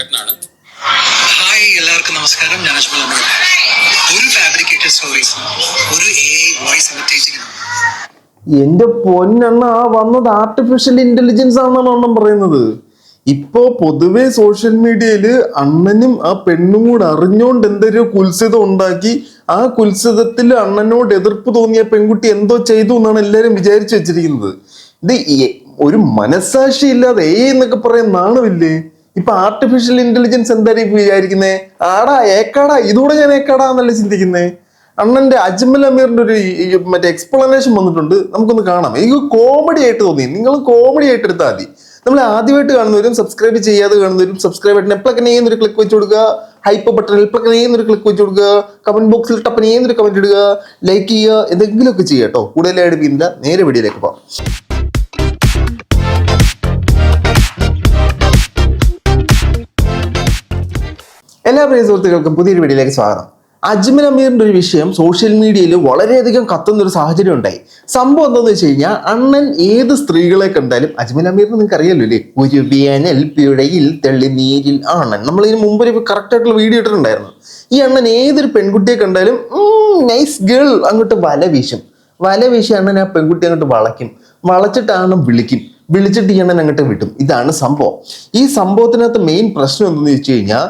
ചേട്ടനാണ്. ഹായ് എല്ലാവർക്കും നമസ്കാരം. ഞാൻ അജ്മൽ അമീർ ഒരു ഫാബ്രിക്കേറ്റഡ് സ്റ്റോറീസ് ഒരു വോയിസ് എന്റെ പൊന്നെണ്ണ ആ വന്നത് ആർട്ടിഫിഷ്യൽ ഇന്റലിജൻസ് ആണെന്നാണ് അണ്ണൻ പറയുന്നത്. ഇപ്പോ പൊതുവെ സോഷ്യൽ മീഡിയയിൽ അണ്ണനും ആ പെണ്ണും കൂടെ അറിഞ്ഞോണ്ട് എന്തൊരു കുൽസിതം ഉണ്ടാക്കി ആ കുൽസിതത്തിൽ അണ്ണനോട് എതിർപ്പ് തോന്നിയ പെൺകുട്ടി എന്തോ ചെയ്തു എന്നാണ് എല്ലാരും വിചാരിച്ചു വെച്ചിരിക്കുന്നത്. ഇത് ഒരു മനസാക്ഷി ഇല്ലാതെ ഏ എന്നൊക്കെ പറയാൻ നാണമില്ലേ ഇപ്പൊ ആർട്ടിഫിഷ്യൽ ഇന്റലിജൻസ് എന്തായിരിക്കും വിചാരിക്കുന്നേ? ആടാ ഏക്കാടാ ഇതൂടെ ഞാൻ ഏക്കാടാ എന്നല്ലേ ചിന്തിക്കുന്നേ? അണ്ണന്റെ അജ്മൽ അമീറിന്റെ ഒരു മറ്റേ എക്സ്പ്ലനേഷൻ വന്നിട്ടുണ്ട്. നമുക്കൊന്ന് കാണാം. എനിക്ക് കോമഡി ആയിട്ട് തോന്നി. നിങ്ങൾ കോമഡി ആയിട്ട് എടുത്താൽ മതി. നമ്മൾ ആദ്യമായിട്ട് കാണുന്നവരും സബ്സ്ക്രൈബ് ചെയ്യാതെ കാണുന്നവരും സബ്സ്ക്രൈബ് ബട്ടൺ എപ്പോഴൊക്കെ ഒരു ക്ലിക്ക് വെച്ച് കൊടുക്കുക. ഹൈപ്പ് ബട്ടൺ എപ്പോഴൊക്കെ ഒരു ക്ലിക്ക് വെച്ച് കൊടുക്കുക. കമന്റ് ബോക്സിൽ ടപ്പനെ ഒരു കമന്റ് ഇടുക. ലൈക്ക് ചെയ്യുക. എന്തെങ്കിലുമൊക്കെ ചെയ്യുക കേട്ടോ. കൂടുതലായിട്ട് പിന്നില്ല. നേരെ വീഡിയോയിലേക്ക് പോകാം. എല്ലാ പ്രിയ സുഹൃത്തുക്കൾക്കും പുതിയൊരു വീഡിയോയിലേക്ക് സ്വാഗതം. അജ്മൽ അമീറിന്റെ ഒരു വിഷയം സോഷ്യൽ മീഡിയയിൽ വളരെയധികം കത്തുന്ന ഒരു സാഹചര്യം ഉണ്ടായി. സംഭവം എന്താണെന്ന് വെച്ച് കഴിഞ്ഞാൽ അണ്ണൻ ഏത് സ്ത്രീകളെ കണ്ടാലും അജ്മൽ അമീറിന് നിങ്ങൾക്ക് അറിയാലോ അല്ലേ? ഒരു വേനൽ പിഴയിൽ തെള്ളി നീരിൽ അണ്ണൻ നമ്മൾ ഇതിന് മുമ്പ് ഒരു കറക്റ്റ് ആയിട്ടുള്ള വീഡിയോ ഇട്ടിട്ടുണ്ടായിരുന്നു. ഈ അണ്ണൻ ഏതൊരു പെൺകുട്ടിയെ കണ്ടാലും നൈസ് ഗേൾ അങ്ങോട്ട് വല വീശും. വല വീശി അണ്ണൻ ആ പെൺകുട്ടി അങ്ങോട്ട് വളയ്ക്കും. വളച്ചിട്ട് അണ്ണൻ വിളിക്കും. വിളിച്ചിട്ട് ഈ അണ്ണൻ അങ്ങോട്ട് വിട്ടും ഇതാണ് സംഭവം. ഈ സംഭവത്തിനകത്ത് മെയിൻ പ്രശ്നം എന്തെന്ന് വെച്ച് കഴിഞ്ഞാൽ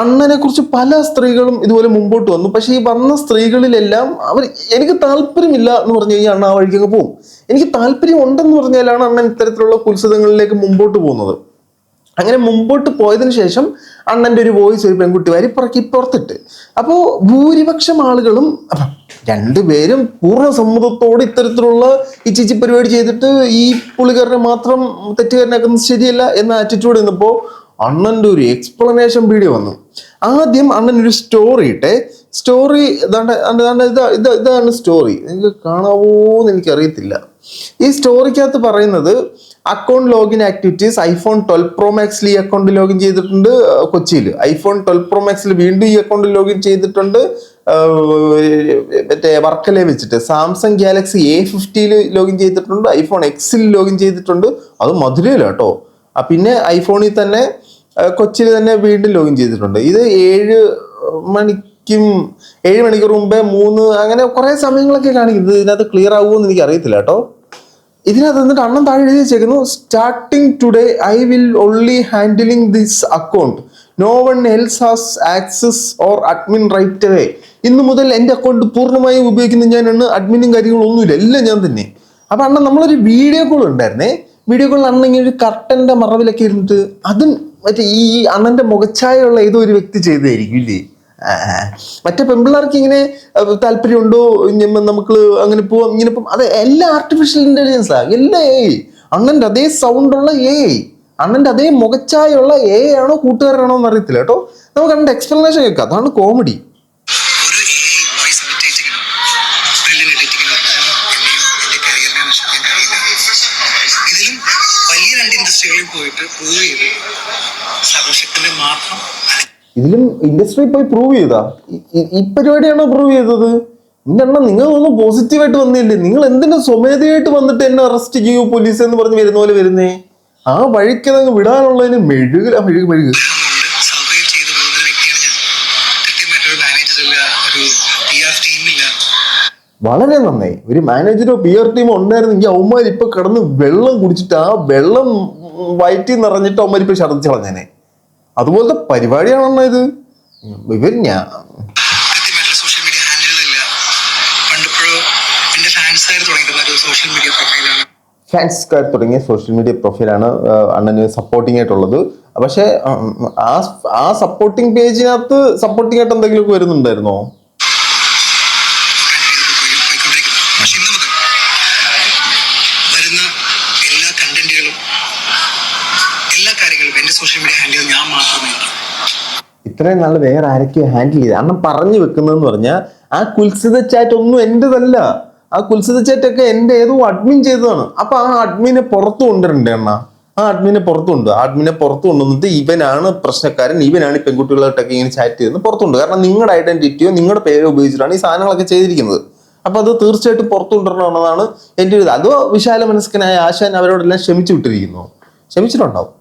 അണ്ണനെ കുറിച്ച് പല സ്ത്രീകളും ഇതുപോലെ മുമ്പോട്ട് വന്നു. പക്ഷെ ഈ വന്ന സ്ത്രീകളിലെല്ലാം അവർ എനിക്ക് താല്പര്യമില്ല എന്ന് പറഞ്ഞു കഴിഞ്ഞാൽ അണ്ണ ആ വഴിക്കൊക്കെ പോകും. എനിക്ക് താല്പര്യം ഉണ്ടെന്ന് പറഞ്ഞാലാണ് അണ്ണൻ ഇത്തരത്തിലുള്ള കുത്സിതങ്ങളിലേക്ക് മുമ്പോട്ട് പോകുന്നത്. അങ്ങനെ മുമ്പോട്ട് പോയതിനു ശേഷം അണ്ണന്റെ ഒരു വോയിസ് ഒരു പെൺകുട്ടി വാരി പുറക്കി പുറത്തിട്ട്. അപ്പോൾ ഭൂരിപക്ഷം ആളുകളും രണ്ടുപേരും പൂർണ സമ്മതത്തോടെ ഇത്തരത്തിലുള്ള ഈ ചിച്ചി പരിപാടി ചെയ്തിട്ട് ഈ പുള്ളിക്കാരനെ മാത്രം തെറ്റുകാരനാക്കുന്നത് ശരിയല്ല എന്ന ആറ്റിറ്റ്യൂഡ് നിന്നപ്പോൾ അണ്ണന്റെ ഒരു എക്സ്പ്ലനേഷൻ വീഡിയോ വന്നു. ആദ്യം അണ്ണൻ ഒരു സ്റ്റോറി ഇട്ടെ. സ്റ്റോറി ഇതാ ഇതാ ഇതാണ് സ്റ്റോറി എനിക്ക് കാണാവോ എന്ന് എനിക്കറിയത്തില്ല. ഈ സ്റ്റോറിക്കകത്ത് പറയുന്നത് account login activities iPhone twelve pro മാക്സിൽ ഈ അക്കൗണ്ട് ലോഗിൻ ചെയ്തിട്ടുണ്ട് കൊച്ചിയിൽ ഐഫോൺ ട്വൽവ് പ്രോ മാക്സിൽ വീണ്ടും ഈ അക്കൗണ്ട് ലോഗിൻ ചെയ്തിട്ടുണ്ട് മറ്റേ വർക്കലെ വെച്ചിട്ട്. സാംസങ് ഗാലക്സി എ ഫിഫ്റ്റിയിൽ ലോഗിൻ ചെയ്തിട്ടുണ്ട് ഐഫോൺ എക്സിൽ ലോഗിൻ ചെയ്തിട്ടുണ്ട്. അത് മധുരയിലാട്ടോ. പിന്നെ ഐഫോണിൽ തന്നെ കൊച്ചിയിൽ തന്നെ വീണ്ടും ലോഗിൻ ചെയ്തിട്ടുണ്ട്. ഇത് ഏഴ് മണിക്കും ഏഴ് മണിക്കൂർ മുമ്പേ മൂന്ന് അങ്ങനെ കുറെ സമയങ്ങളൊക്കെ കാണിക്കുന്നത് ഇതിനകത്ത് ക്ലിയർ ആകുമെന്ന് എനിക്ക് അറിയത്തില്ല കേട്ടോ. ഇതിനകത്ത് എന്നിട്ട് അണ്ണം താഴെ എഴുതി വെച്ചേക്കുന്നു starting today I will only handling this account no one else has access or admin right away ഇന്ന് മുതൽ എന്റെ അക്കൗണ്ട് പൂർണമായും ഉപയോഗിക്കുന്ന ഞാനാണ് അഡ്മിനും കാര്യങ്ങളും ഒന്നുമില്ല. എല്ലാം ഞാൻ തന്നെ. അപ്പൊ അണ്ണൻ നമ്മളൊരു വീഡിയോ കോൾ ഉണ്ടായിരുന്നേ. വീഡിയോ കോളിൽ അണ്ണൻ ഇങ്ങനെ ഒരു കർട്ടന്റെ മറവിലൊക്കെ ഇരുന്നിട്ട് അതും മറ്റേ ഈ അണ്ണന്റെ മുഖച്ഛായുള്ള ഏതോ ഒരു വ്യക്തി ചെയ്തതായിരിക്കും ഇല്ലേ. മറ്റേ പെമ്പിള്ളേർക്ക് ഇങ്ങനെ താല്പര്യമുണ്ടോ? നമുക്ക് അങ്ങനെ പോവാം ഇങ്ങനെ അത് എല്ലാ ആർട്ടിഫിഷ്യൽ ആ എല്ലാ എ അണ്ണന്റെ അതേ സൗണ്ട് ഉള്ള എ അണ്ണന്റെ അതേ മുഖച്ചായുള്ള എ ആണോ കൂട്ടുകാരനാണോ എന്ന് അറിയത്തില്ല കേട്ടോ. നമുക്ക് അണ്ണന്റെ എക്സ്പ്ലനേഷൻ കേൾക്കാം. അതാണ് കോമഡി പോയിട്ട് പ്രൂവ് ചെയ്ത് സർവശക്തന്റെ മാത്രം ഇതിലും ഇൻഡസ്ട്രി പോയി പ്രൂവ് ചെയ്താ? ഈ- പരിപാടിയാണോ പ്രൂവ് ചെയ്തത്? എന്റെ എണ്ണ നിങ്ങൾ ഒന്നും പോസിറ്റീവായിട്ട് വന്നില്ലേ? നിങ്ങൾ എന്തിനാ സ്വമേധയായിട്ട് വന്നിട്ട് എന്നെ അറസ്റ്റ് ചെയ്യൂ പോലീസ് എന്ന് പറഞ്ഞ് വരുന്ന പോലെ വരുന്നേ? ആ വഴിക്ക് അങ്ങ് വിടാനുള്ളതിന് മെഴുക മെഴുക മെഴുക. വളരെ നന്നായി. ഒരു മാനേജറോ പി ആർ ടീമോ ഉണ്ടായിരുന്നെങ്കിൽ അവന്മാർ ഇപ്പൊ കടന്ന് വെള്ളം കുടിച്ചിട്ട് ആ വെള്ളം വയറ്റിൽ നിറഞ്ഞിട്ട് അവന്മാർ ഇപ്പൊ ഛർദ്ദിച്ച് കളഞ്ഞേനെ. അതുപോലത്തെ പരിപാടിയാണെന്നാ ഇത്. ഇവർ ഞാൻ സോഷ്യൽ മീഡിയ ഹാൻഡിലുകളില്ല പണ്ടിപ്പോഴോ എന്റെ ഫാൻസായി തുടങ്ങിയിട്ടുള്ള ഒരു സോഷ്യൽ മീഡിയ പ്രൊഫൈലാണ് ഫാൻസ്കാർ തുടങ്ങിയ സോഷ്യൽ മീഡിയ പ്രൊഫൈലാണ് അണ്ണന് സപ്പോർട്ടിംഗ് ആയിട്ടുള്ളത്. പക്ഷെ ആ ആ സപ്പോർട്ടിംഗ് പേജിനകത്ത് സപ്പോർട്ടിംഗ് ആയിട്ട് എന്തെങ്കിലുമൊക്കെ വരുന്നുണ്ടായിരുന്നോ? സോഷ്യൽ മീഡിയ ഹാൻഡിൽ ഞാൻ മാത്രമേ ഇത്രയും നാൾ വേറെ ആരൊക്കെയോ ഹാൻഡിൽ ചെയ്ത്. അണ്ണൻ പറഞ്ഞു വെക്കുന്നതെന്ന് പറഞ്ഞാൽ ആ കുൽസിത ചാറ്റ് ഒന്നും എന്റെതല്ല ആ കുൽസിത ചാറ്റ് ഒക്കെ എന്റെ ഏതോ അഡ്മിൻ ചെയ്തതാണ്. അപ്പൊ ആ അഡ്മിനെ പുറത്തു കൊണ്ടുവരണ്ടേ അണ്ണ? ആ അഡ്മിനെ പുറത്തു കൊണ്ട് അഡ്മിനെ പുറത്തു കൊണ്ടുവന്നിട്ട് ഇവനാണ് പ്രശ്നക്കാരൻ ഇവനാണ് ഈ പെൺകുട്ടികളായിട്ടൊക്കെ ഇങ്ങനെ ചാറ്റ് ചെയ്യുന്നത് പുറത്തുണ്ട് കാരണം നിങ്ങളുടെ ഐഡന്റിറ്റിയോ നിങ്ങളുടെ പേരോ ഉപയോഗിച്ചിട്ടാണ് ഈ സാധനങ്ങളൊക്കെ ചെയ്തിരിക്കുന്നത്. അപ്പൊ അത് തീർച്ചയായിട്ടും പുറത്തു കൊണ്ടുവരണമെന്നതാണ് എന്റെ ഒരു അതോ വിശാല മനസ്കനായ ആശാൻ അവരോടെല്ലാം ക്ഷമിച്ചു വിട്ടിരിക്കുന്നു? ക്ഷമിച്ചിട്ടുണ്ടാവും.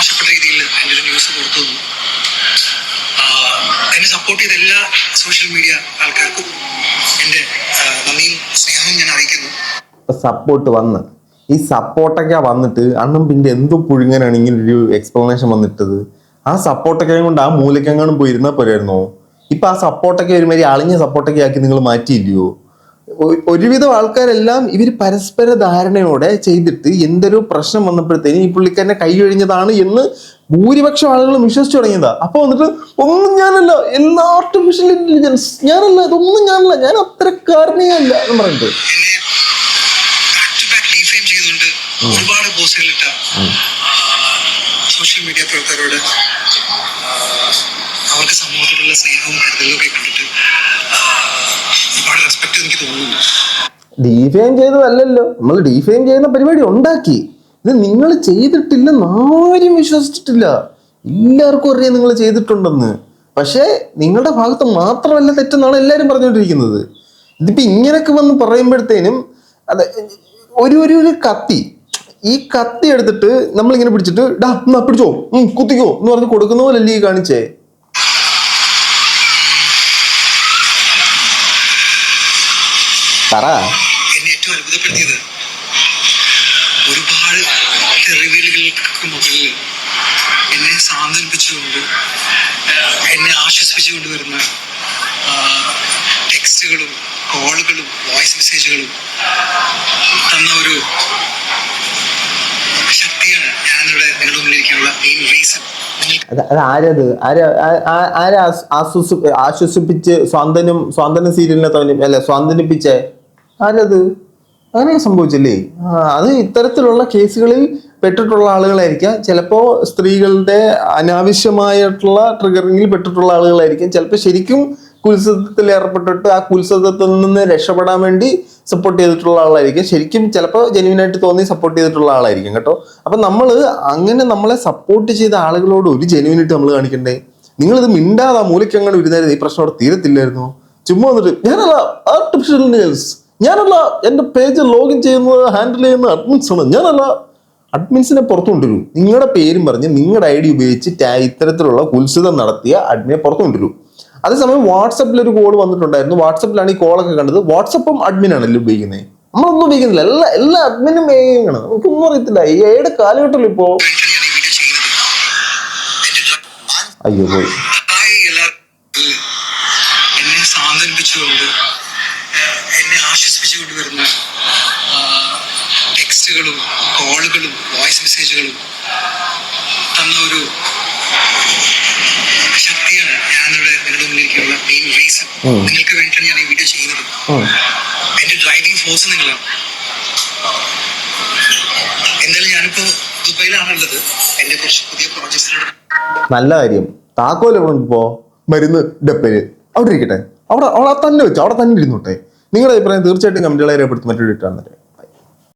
മോശപ്പെട്ട രീതിയിൽ എന്റെ ഒരു ന്യൂസ് പുറത്തു വന്നു. എന്നെ സപ്പോർട്ട് ചെയ്ത എല്ലാ സോഷ്യൽ മീഡിയ ആൾക്കാർക്കും എന്റെ നന്ദിയും സ്നേഹവും ഞാൻ അറിയിക്കുന്നു. സപ്പോർട്ട് വന്ന്. ഈ സപ്പോർട്ടൊക്കെ വന്നിട്ട് അന്നും പിന്നെ എന്തോ പുഴുങ്ങനാണ് ഇങ്ങനെ ഒരു എക്സ്പ്ലനേഷൻ വന്നിട്ടത്? ആ സപ്പോർട്ടൊക്കെ കൊണ്ട് ആ മൂലക്കെങ്ങാനും പോയിരുന്നാൽ പോരായിരുന്നോ? ഇപ്പൊ ആ സപ്പോർട്ടൊക്കെ ഒരുമാതിരി അളിഞ്ഞ സപ്പോർട്ടൊക്കെ ആക്കി നിങ്ങൾ മാറ്റിയില്ലയോ? ഒരുവിധം ആൾക്കാരെല്ലാം ഇവർ പരസ്പര ധാരണയോടെ ചെയ്തിട്ട് എന്തൊരു പ്രശ്നം വന്നപ്പോഴത്തേനും ഈ പുള്ളിക്കാരനെ കൈയൊഴിഞ്ഞതാണ് എന്ന് ഭൂരിപക്ഷം ആളുകളും വിശ്വസിച്ചു തുടങ്ങിയതാ. അപ്പൊ വന്നിട്ട് ഒന്നും ഞാനല്ല എല്ലാ ആർട്ടിഫിഷ്യൽ ഇന്റലിജൻസ് ഞാനല്ല ഇതൊന്നും ഞാനല്ല ഞാൻ അത്രക്കാരനേ അല്ല എന്ന് പറഞ്ഞിട്ട് ഒരുപാട് പോസ്റ്റുകൾ ഇട്ട സോഷ്യൽ മീഡിയ പ്രവർത്തകരോട് അവർക്ക് സമൂഹത്തോടുള്ള സ്നേഹവും കരുതലും ഒക്കെ എനിക്ക് ചെയ്തതല്ലല്ലോ. നമ്മൾ ഡിഫൈൻ ചെയ്യുന്ന പരിപാടി ഉണ്ടാക്കി. ഇത് നിങ്ങൾ ചെയ്തിട്ടില്ലെന്ന് ആരും വിശ്വസിച്ചിട്ടില്ല. എല്ലാവർക്കും അറിയാം നിങ്ങൾ ചെയ്തിട്ടുണ്ടെന്ന്. പക്ഷേ നിങ്ങളുടെ ഭാഗത്ത് മാത്രമല്ല തെറ്റെന്നാണ് എല്ലാവരും പറഞ്ഞുകൊണ്ടിരിക്കുന്നത്. ഇതിപ്പോൾ ഇങ്ങനെയൊക്കെ വന്ന് പറയുമ്പോഴത്തേനും അത് ഒരു ഒരു ഒരു കത്തി. ഈ കത്തി എടുത്തിട്ട് നമ്മളിങ്ങനെ പിടിച്ചിട്ട് ഡാ എന്നാ പിടിച്ചോ? കുത്തിക്കോ? എന്ന് പറഞ്ഞ് കൊടുക്കുന്ന പോലല്ലേ ഈ കാണിച്ചേ. പറ. എന്നെ ഏറ്റവും അത്ഭുതപ്പെടുത്തിയത് ഒരുപാട് തെറിവിലുകൾക്ക് മുകളിൽ എന്നെ സാന്ത്വനിപ്പിച്ചുകൊണ്ട് എന്നെ ആശ്വസിപ്പിച്ചുകൊണ്ട് വരുന്ന ടെക്സ്റ്റുകളും കോളുകളും വോയിസ് മെസ്സേജുകളും തന്ന ഒരു ശക്തിയാണ് ഞാനിവിടെ നിങ്ങളുടെ മുന്നിലിരിക്കാനുള്ള മെയിൻ റീസൺ ആരത്? ആരാ ആശ്വസിപ്പിച്ച് സ്വാന്തനം സ്വാന്തന സീരിയലിനെ തന്നെ അല്ലെ സ്വാന്തനിപ്പിച്ചേ? ആരത്? അങ്ങനെ സംഭവിച്ചില്ലേ? അത് ഇത്തരത്തിലുള്ള കേസുകളിൽ പെട്ടിട്ടുള്ള ആളുകളായിരിക്കാം. ചിലപ്പോൾ സ്ത്രീകളുടെ അനാവശ്യമായിട്ടുള്ള ട്രിഗറിങ്ങിൽ പെട്ടിട്ടുള്ള ആളുകളായിരിക്കും. ചിലപ്പോൾ ശരിക്കും കുത്സത്തിൽ ഏർപ്പെട്ടിട്ട് ആ കുത്സത്തിൽ നിന്ന് രക്ഷപ്പെടാൻ വേണ്ടി സപ്പോർട്ട് ചെയ്തിട്ടുള്ള ആളായിരിക്കും. ശരിക്കും ചിലപ്പോൾ ജെനുവിനായിട്ട് തോന്നി സപ്പോർട്ട് ചെയ്തിട്ടുള്ള ആളായിരിക്കും കേട്ടോ. അപ്പൊ നമ്മൾ അങ്ങനെ നമ്മളെ സപ്പോർട്ട് ചെയ്ത ആളുകളോട് ഒരു ജെനുവിനായിട്ട് നമ്മൾ കാണിക്കണ്ടേ? നിങ്ങളിത് മിണ്ടാതെ മൂലയ്ക്ക് അങ്ങനെ ഇരുന്നായിരുന്നു ഈ പ്രശ്നം അവിടെ തീരത്തില്ലായിരുന്നു. ചുമ്മാ വന്നിട്ട് ഞാനല്ല ആർട്ടിഫിഷ്യൽ ഇന്റലിജൻസ് ഞാനല്ല എന്റെ പേജ് ലോഗിൻ ചെയ്യുന്നത് ഹാൻഡിൽ ചെയ്യുന്ന അഡ്മിൻസ് ആണ്. ഞാനല്ല അഡ്മിൻസിനെ പുറത്തു കൊണ്ടുവരൂ നിങ്ങളുടെ പേരും പറഞ്ഞ് നിങ്ങളുടെ ഐ ഡി ഉപയോഗിച്ച് ഇത്തരത്തിലുള്ള കുത്സിതം നടത്തിയ അഡ്മിനെ പുറത്തു കൊണ്ടുവരൂ അതേസമയം വാട്സപ്പിൽ ഒരു കോൾ വന്നിട്ടുണ്ടായിരുന്നു. വാട്സപ്പിലാണ് ഈ കോളൊക്കെ കണ്ടത്. വാട്സപ്പും അഡ്മിനാണല്ലോ ഉപയോഗിക്കുന്നത്. നമ്മളൊന്നും ഉപയോഗിക്കുന്നില്ല. എല്ലാ എല്ലാ അഡ്മിനും ഉപയോഗിക്കണം നമുക്കൊന്നും അറിയത്തില്ല. ഈ ഏഴ് കാലഘട്ടമല്ലോ ഇപ്പോ വേണ്ടിയിട്ടാണ് ഞാൻ ഈ വീഡിയോ ചെയ്യുന്നത് എന്റെ ഡ്ര- അയ്യോ പോയി ഹായ് എല്ലാവർക്കും എന്നെ സാന്ത്വനിപ്പിച്ചുകൊണ്ട് ഏഹ്, എന്നെ ആശ്വസിപ്പിച്ചുകൊണ്ട് വരുന്ന ടെക്സ്റ്റുകളും കോളുകളും വോയിസ് മെസ്സേജുകളും തന്ന ഒരു ശക്തിയാണ് ഞാനിവിടെ നിങ്ങളുടെ മുന്നിലേക്കുള്ള മെയിൻ റീസൺ നിങ്ങൾക്ക് വേണ്ടിയിട്ടാണ് ഞാൻ ഈ വീഡിയോ ചെയ്യുന്നത്. എന്റെ ഡ്രൈവിംഗ് ഫോഴ്സ് നിങ്ങളാണ്. എന്തായാലും ഞാനിപ്പോ ദുബൈയിലാണുള്ളത്. എന്റെ കുറച്ച് പുതിയ പ്രോജക്ട്സിലൂടെ നല്ല കാര്യം. താക്കോലെ ഇപ്പോ? മരുന്ന് ഡപ്പേര് അവിടെ ഇരിക്കട്ടെ. അവിടെ അവിടെ തന്നെ വെച്ചു. അവിടെ തന്നെ ഇരുന്നോട്ടെ നിങ്ങളുടെ അഭിപ്രായം തീർച്ചയായിട്ടും കമന്റുകളെ രേഖപ്പെടുത്തി. മറ്റൊരു ഇട്ടാണ്